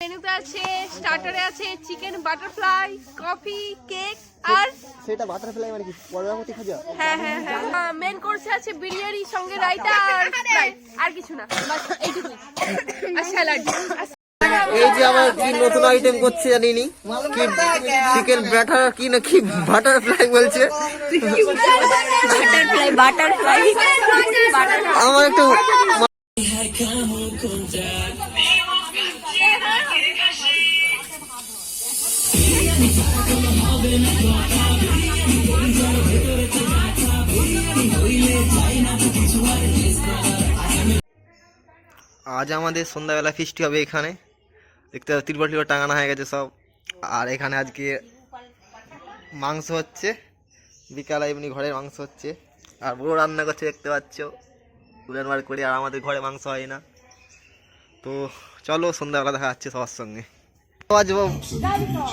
মেনুতে আছে স্টার্টারে আছে চিকেন বাটারফ্লাই কফি কেক আর সেটা বাটারফ্লাই মানে কি? পরবর্তী খাজা হ্যাঁ হ্যাঁ হ্যাঁ। মেন কোর্সে আছে বিরিয়ানি সঙ্গে রায়তা আর আর কিছু না। বাস এইটুকুই। আর স্যালাড এই যে আমার কি নতুন আইটেম করছে জানি নি কি চিকেন ব্যাটার কি না কি বাটারফ্লাই বলছে? বাটারফ্লাই বাটারফ্লাই আমার একটু আজ আমাদের সন্ধ্যাবেলা ফিস্টি হবে এখানে। দেখতে পাচ্ছ তিরপল টিরপল টাঙানো হয়ে গেছে সব। আর এখানে আজকে মাংস হচ্ছে। বিকালে এমনি ঘরে মাংস হচ্ছে। আর বড় রান্না করছে দেখতে পাচ্ছ। উড়ান বার করে আর আমাদের ঘরে মাংস হয় না। তো চলো সন্ধ্যাবেলা দেখা যাচ্ছে সবার সঙ্গে। বাজবো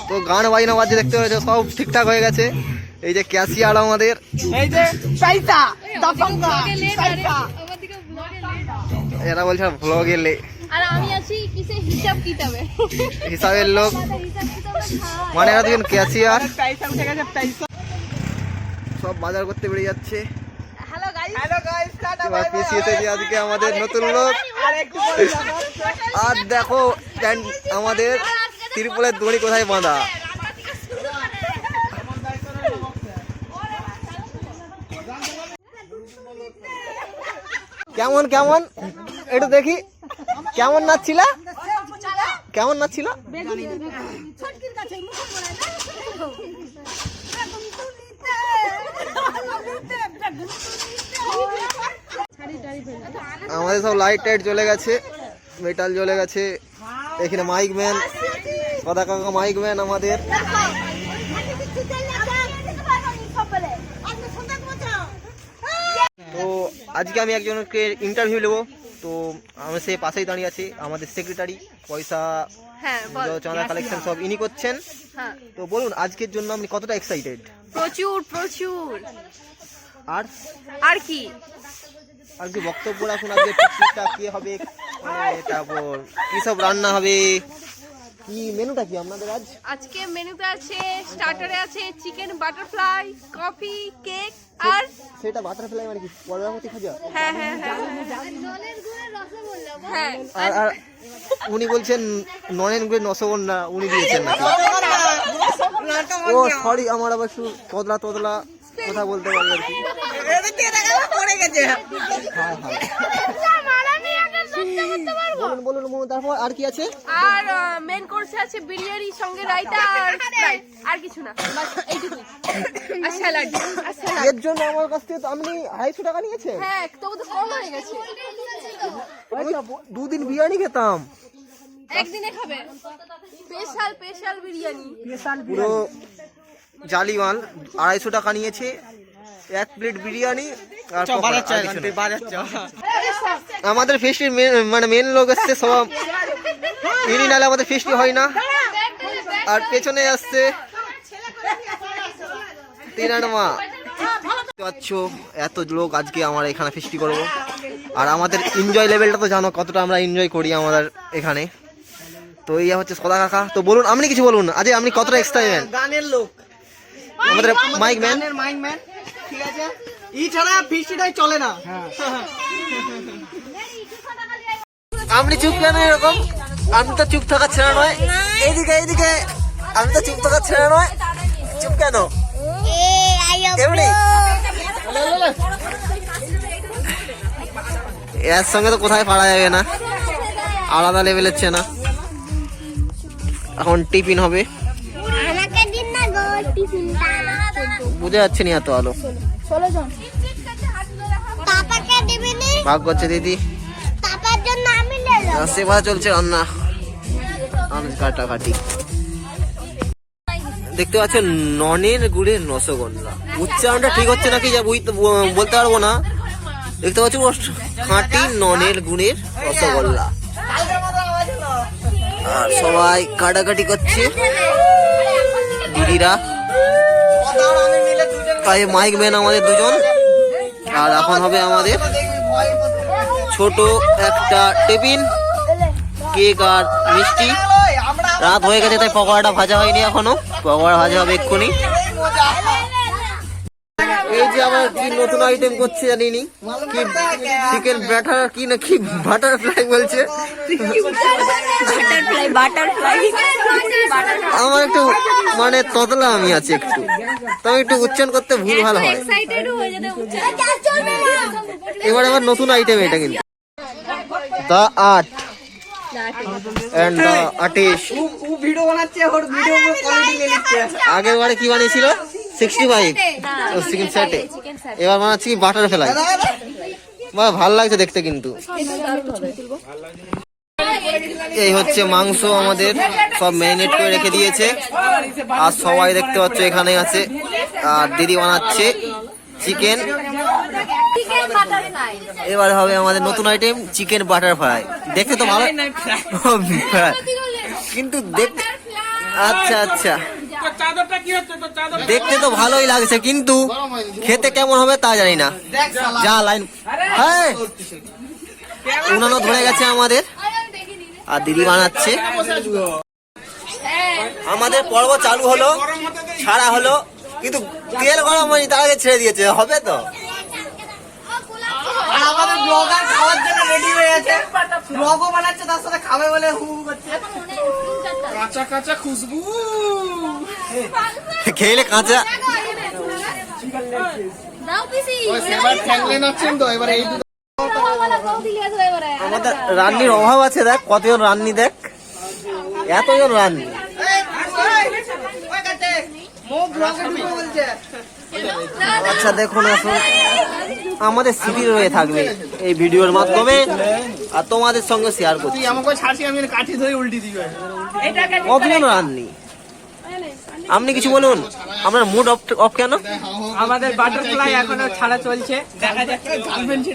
তো গান বাজনা বাজছে দেখতে পাচ্ছ সব ঠিকঠাক হয়ে গেছে। এই যে ক্যাশিয়ার আমাদের। এই যে এরা বলছে ভ্লগে লে আর আমি আছি কিসে হিসাব কিতাবে? হিসাবের লোক। মানে এরা দুজন ক্যাশিয়ার পয়সা উঠে গেছে পয়সা সব বাজার করতে বেরিয়ে যাচ্ছে। হ্যালো গাইস হ্যালো গাইস টাটা এবার পিসি এসেছে আজকে আমাদের নতুন লোক আর দেখো আমাদের তিরপলের দড়ি কোথায় বাঁধা? কেমন কেমন? একটু দেখি। কেমন নাচছিল? কেমন নাচছিল? আমাদের সব লাইট টাইট জ্বলে গেছে মেটাল জ্বলে গেছে। এখানে মাইক ম্যান সদা কাকা মাইক ম্যান আমাদের। তো আজকে আমি একজনকে ইন্টারভিউ নেব। তো আমি সেই পাশেই দাঁড়িয়ে আছি আমাদের সেক্রেটারি পয়সা হ্যাঁ চাঁদা কালেকশন সব ইনি করছেন। হ্যাঁ। তো বলুন আজকের জন্য আপনি কতটা এক্সাইটেড প্রচুর প্রচুর। আর? আর কি? আর কি বক্তব্য রাখুন আজকে পিকনিকটা কি হবে মানে তারপর কি সব রান্না হবে কি মেনুটা কি আপনাদের আজ? আজকে মেনুতে আছে স্টার্টারে আছে চিকেন বাটারফ্লাই কফি কেক আর সেটা বাটারফ্লাই মানে কি? পরবর্তী খোঁজা হ্যাঁ হ্যাঁ হ্যাঁ হ্যাঁ। আর আর উনি বলছেন নয়ন গুড়ে নসগন্ডা উনি দিয়েছেন নাকি? ও সরি আমার আবার একটু তদলা তদলা কথা বলতে পারবে আর কি। পড়ে গেছে। হ্যাঁ হ্যাঁ। বলুন বলুন বলুন তারপর আর কি আছে? আর মেন কোর্সে আছে বিরিয়ানি সঙ্গে রায়তা আর। আর কিছু না। বাস এইটুকুই। আর স্যালাড আর স্যালাড এর জন্য আমার কাছ থেকে তো আপনি আড়াইশো টাকা নিয়েছেন? হ্যাঁ তবু তো কম হয়ে গেছে। দুদিন বিরিয়ানি খেতাম। একদিনে খাবে। Special special biryani. পুরো জালি মাল আড়াইশো টাকা নিয়েছে। এক প্লেট বিরিয়ানি আর আমাদের ফেস্টির মানে মেন লোক এসছে সব ইনি নালে আমাদের ফেস্টি হয় না। আর পেছনে আসছে তিনার মা। পাচ্ছ এত লোক আজকে আমার এখানে ফেস্টি করব। আর আমাদের এনজয় লেভেলটা তো জানো কতটা আমরা এনজয় করি আমাদের এখানে। তো এই হচ্ছে সদা কাকা। তো বলুন আপনি কিছু বলুন। আজ আপনি কতটা এক্সটাইমেন্ট গানের লোক। আমাদের মাইক ম্যান মাইক ম্যান ই ছাড়া ফিস্টিটাই চলে না। আপনি চুপ কেন এরকম? আমি তো চুপ থাকার ছেড়ে নয়। এইদিকে এইদিকে। আমি তো চুপ থাকার ছেড়ে নয়। চুপ কেন? এমনি? এর সঙ্গে তো কোথায় পারা যাবে না? আলাদা লেভেলের চেনা। এখন টিফিন হবে। আমাকে দিন না গো টিফিনটা। বুঝে যাচ্ছে না এত আলো। পাপাকে দিবি নি? ভাগ করছে দিদি। পাপার জন্য আমি নেব আর সেবা চলছে রান্না আম কাটাকাটি দেখতে পাচ্ছেন ননের গুড়ের রসগোল্লা। উচ্চারণটা ঠিক হচ্ছে নাকি যা বুঝতে বলতে পারব না? দেখতে পাচ্ছি খাঁটি ননের গুড়ের রসগোল্লা। আর সবাই কাটাকাটি করছে। দিদিরা তাই মাইক ম্যান আমাদের দুজন। আর এখন হবে আমাদের ছোট একটা টিফিন কেক আর মিষ্টি। রাত হয়ে গেছে, তাই পকোড়াটা ভাজা হয়নি এখনও। পকোড়া ভাজা হবে এক্ষুনি। আবার কি নতুন আইটেম করছে জানি নি কি চিকেন ব্যাটার কি না কি বাটারফ্লাই বলছে? বাটারফ্লাই বাটারফ্লাই আমার একটু মানে ততলা আমি আছি একটু। তো আমি একটু উচ্চারণ করতে ভুল ভালো হয়। এক্সাইটেড হয়ে এবার আবার নতুন আইটেম এটা কিন্তু। দা আট এন্ড আটিশ। ও ও ভিডিও বানাচ্ছে ওর ভিডিও কোয়ালিটি নিচ্ছে। আগের বারে কি বানিয়েছিল? সিক্সটি ফাইভ চিকেন সেটে এবার বানাচ্ছি বাটার ফ্লাই। বা ভালো লাগছে দেখতে কিন্তু। এই হচ্ছে মাংস আমাদের সব ম্যারিনেট করে রেখে দিয়েছে। আর সবাই দেখতে পাচ্ছ এখানে আছে। আর দিদি বানাচ্ছে চিকেন এবার হবে আমাদের নতুন আইটেম চিকেন বাটার ফ্রাই দেখতে তো ভালো। কিন্তু দেখতে আচ্ছা আচ্ছা। দেখতে তো ভালোই লাগছে কিন্তু খেতে কেমন হবে তা জানি না। যা লাইন। হ্যাঁ উনানো ধরে গেছে আমাদের। আর দিদি বানাচ্ছে। আমাদের পর্ব চালু হলো ছাড়া হলো কিন্তু তেল গরম হয়নি তার আগে ছেড়ে দিয়েছে হবে তো? ব্লগার খাওয়ার জন্য রেডি হয়ে আছে ব্লগও বানাচ্ছে তার সাথে খাবে বলে হু হু করছে কাঁচা কাঁচা খুশবু খেলে কাঁচা দাও পিসি এবার ঠ্যাংলেন আছেন তো এবার এই দুটো আমাদের রান্নির অভাব আছে দেখ কতজন রান্নি দেখ এতজন রান্নি আচ্ছা দেখুন এখন আমাদের স্মৃতি রয়ে থাকবে এই ভিডিওর মাধ্যমে আর তোমাদের সঙ্গে শেয়ার করছি। আমাকে ছাড়ছি আমি কাঠি ধরে উল্টি দিবে। কতজন রাননি। আপনি কিছু বলুন? আপনার মুড অফ অফ কেন? আমাদের বাটারফ্লাই এখনও ছাড়া চলছে। দেখা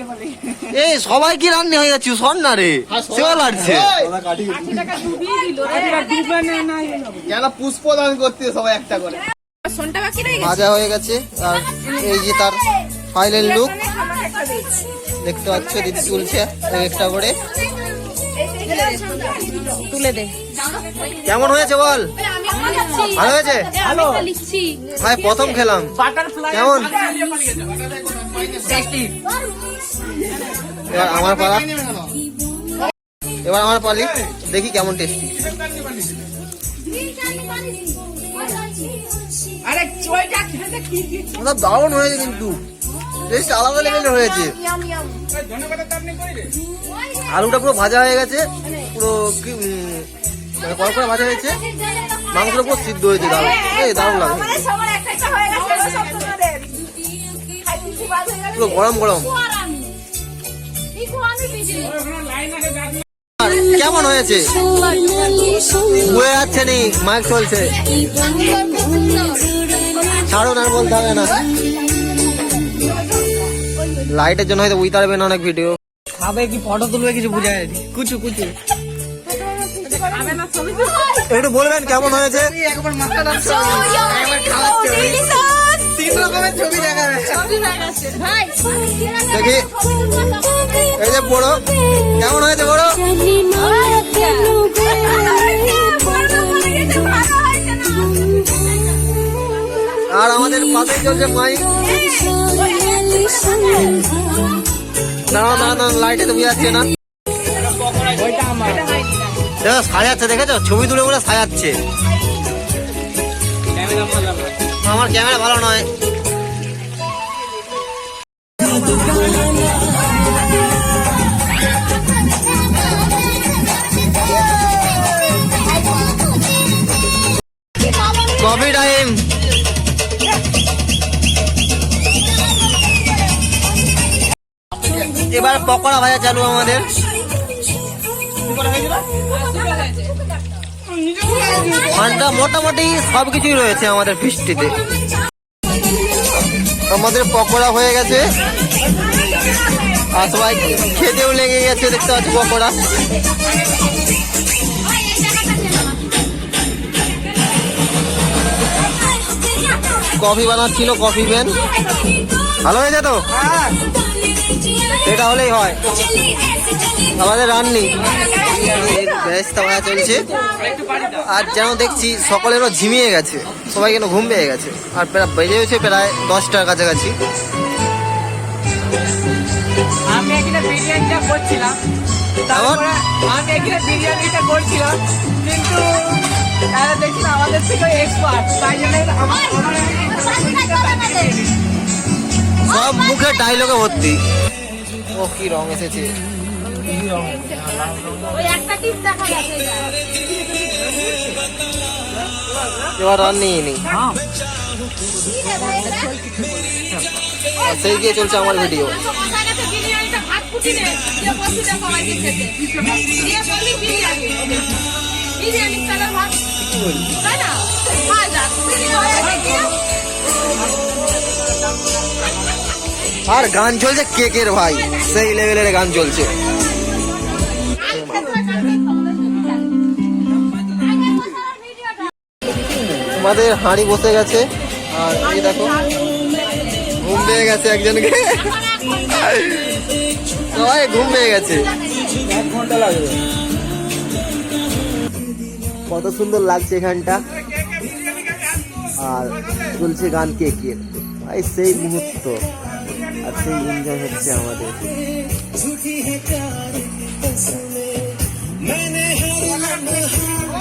পারে এই সবাই কি রান্নি হয়ে যাচ্ছে? শোন না রে। সেও লাগছে কেন পুষ্পদান করতে সবাই একটা করে? ভাজা হয়ে গেছে আর এই যে তার ফাইনাল লুক দেখতে পাচ্ছ দিদি তুলছে একটা করে। তুলে দে। কেমন হয়েছে বল? ভালো হয়েছে? ভালো। লিখছি। ভাই প্রথম খেলাম। কেমন? এবার আমার পালা। এবার আমার পালি। দেখি কেমন টেস্টি আরে চয়টা খেতে কি কি ওটা দারুণ হয়েছে কিন্তু। টেস্ট আলাদা লেভেলের হয়েছে। আলুটা পুরো ভাজা হয়ে গেছে। পুরো কি উম, মানে কড়কড়া ভাজা হয়েছে। মাংসটা পুরো সিদ্ধ হয়েছে দারুণ। এই দারুণ লাগে পুরো গরম গরম। আর কেমন হয়েছে? বয়ে যাচ্ছে নি মাইক চলছে। ছাড়ুন আর বলতে হবে না। লাইটের জন্য হয়তো বুঝতে পারবে না অনেক ভিডিও খাবে কি ফটো তুলবে কিছু বুঝা যায়নি। কুচু কুচু। একটু বলবেন কেমন হয়েছে? একবার মাথা তিন রকমের ছবি দেখি এই যে বড়। কেমন হয়েছে বড়? আর আমাদের পাশে চলছে মাইক দাঁড়ান দাঁড়ান দাঁড়ান লাইটে তো বুঝাচ্ছে না। দেখো সাজাচ্ছে দেখেছ? ছবি তুলে বলে সাজাচ্ছে। আমার ক্যামেরা ভালো নয়। কফি টাইম এবার পকোড়া ভাজা চালু আমাদের। মানটা মোটামুটি সবকিছুই রয়েছে আমাদের ফিস্টিতে আমাদের পকোড়া হয়ে গেছে। আর সবাই খেতেও লেগে গেছে দেখতে পাচ্ছি পকোড়া। কফি বানাচ্ছিল কফি ভ্যান ভালো হয়েছে তো? এটা হলেই হয়। আমাদের রান্নি। ব্যবস্থা ভাড়া চলছে। আর যেন দেখছি সকলেরও ঝিমিয়ে গেছে। সবাই কেন ঘুম পেয়ে গেছে। আর প্রায় বেজে হয়েছে প্রায় দশটার কাছাকাছি। আমি এখানে বিরিয়ানিটা করছিলাম। তারপরে আমি এখানে বিরিয়ানিটা করছিলাম। কিন্তু তারা দেখছি আমাদের থেকে এক্সপার্ট তাই জন্য সব মুখে ডাইলগে ভর্তি। ও কি রং এসেছে। এবার রান্নি নেই আর সেই গিয়ে চলছে আমার ভিডিও নে না আর গান চলছে কেকের ভাই সেই লেভেলের গান চলছে। আমাদের হাঁড়ি বসে গেছে। আর এই দেখো, ঘুম পেয়ে গেছে একজনকে। সবাই ঘুম পেয়ে গেছে। কত সুন্দর লাগছে এখানটা। আর চলছে গান কে কে? ভাই, সেই মুহূর্ত। আর সেই এনজয় হচ্ছে আমাদের।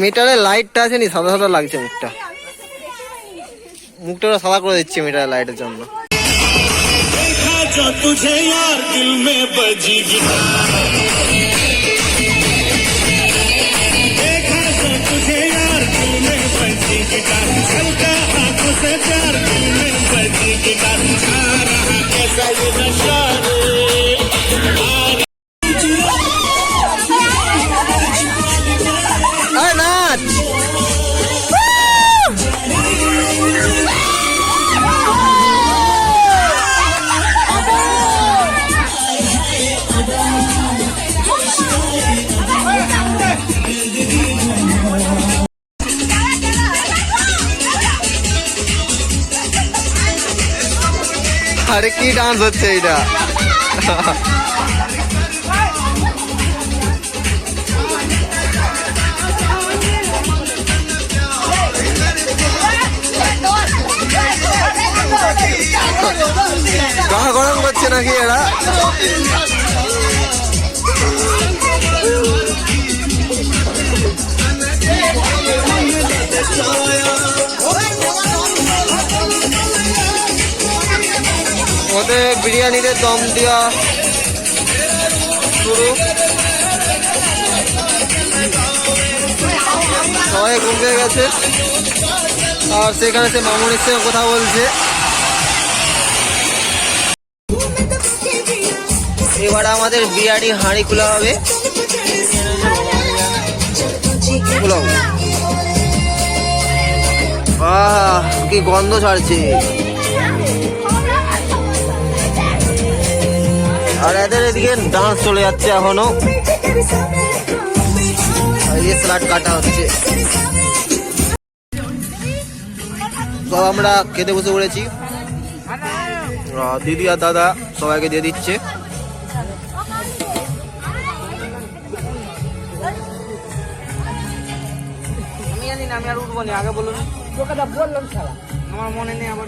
মিটারে লাইটটা আছে নি সাদা সাদা লাগছে মুখটা মুখটা ওরা সাদা করে দিচ্ছে মিটারের লাইটের জন্য जो तुझे यार दिल में बजी गिटार देखा जो तुझे यार दिल में बजी गिटार चलता आंखों से प्यार दिल में बजी गिटार छा रहा कैसा ये ডান্স হচ্ছে এইটা। গড়া গরম করছে নাকি এরা? বিরিয়ানিতে দম দেওয়া। শুরু। সবাই ঘুম পেয়ে গেছে। আর সেখানে সে মামুনির সঙ্গে কথা বলছে। এবার আমাদের বিরিয়ানি হাঁড়ি খোলা হবে। আহ, কি গন্ধ ছাড়ছে। আর এদের এদিকে ডান্স চলে যাচ্ছে এখনও। এই স্যালাড কাটা হচ্ছে। সব আমরা খেতে বসে পড়েছি। দিদি আর দাদা সবাইকে দিয়ে দিচ্ছে। আমি আর উঠবো না আগে বলুন। বললাম আমার মনে নেই আবার।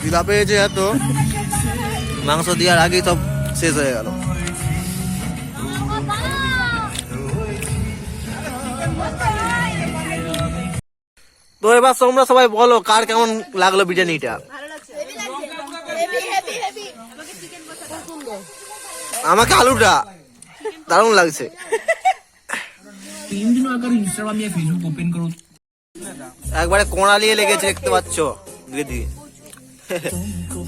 খিদা পেয়েছে এত। মাংস দেওয়ার আগেই সব শেষ হয়ে গেল। তো এবার তোমরা সবাই বলো, কার কেমন লাগল বিরিয়ানিটা? আমাকে আলুটা দারুণ লাগছে। একবারে কোণালিয়ে লেগেছে দেখতে পাচ্ছ। ধীরে ধীরে।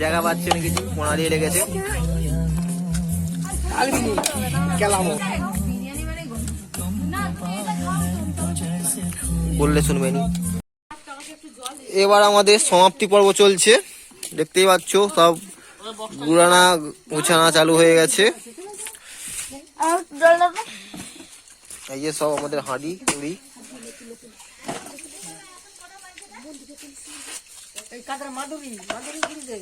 জায়গা পাচ্ছে না কিছু কোঁড়ালিয়ে লেগেছে বললে শুনবেনি এবার আমাদের সমাপ্তি পর্ব চলছে। দেখতেই পাচ্ছ সব গুড়ানা গুছানা চালু হয়ে গেছে। এই যে সব আমাদের হাঁড়ি কুড়ি